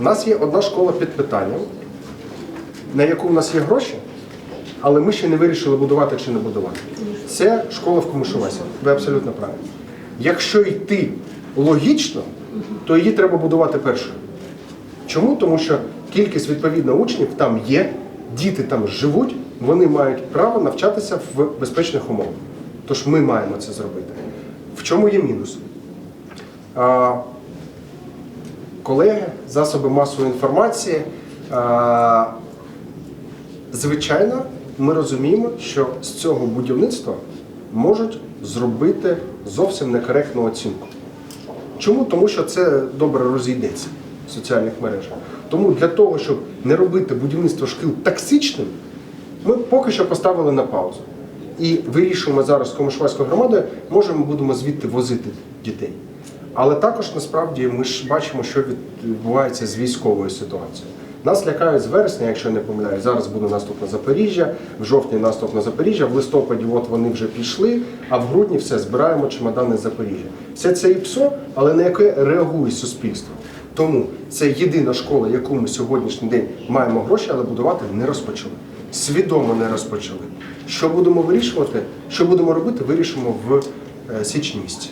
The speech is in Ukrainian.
У нас є одна школа під питанням, на яку у нас є гроші, але ми ще не вирішили будувати чи не будувати. Це школа в Комишовесі. Ви абсолютно правильні. Якщо йти логічно, то її треба будувати першою. Чому? Тому що кількість відповідно учнів там є, діти там живуть, вони мають право навчатися в безпечних умовах. Тож ми маємо це зробити. В чому є мінус? Колеги, засоби масової інформації. Звичайно, ми розуміємо, що з цього будівництва можуть зробити зовсім некоректну оцінку. Чому? Тому що це добре розійдеться в соціальних мережах. Тому для того, щоб не робити будівництво шкіл токсичним, ми поки що поставили на паузу. І вирішуємо зараз з Комишвальською громадою, може ми будемо звідти возити дітей. Але також насправді ми ж бачимо, що відбувається з військовою ситуацією. Нас лякають з вересня, якщо не помиляюсь. Зараз буде наступ на Запоріжжя, в жовтні наступ на Запоріжжя, в листопаді от вони вже пішли, а в грудні все збираємо чемодани з Запоріжжя. Все це і ПСО, але на яке реагує суспільство. Тому це єдина школа, яку ми сьогоднішній день маємо гроші, але будувати не розпочали. Свідомо не розпочали. Що будемо вирішувати, що будемо робити, вирішимо в е, січні місяці.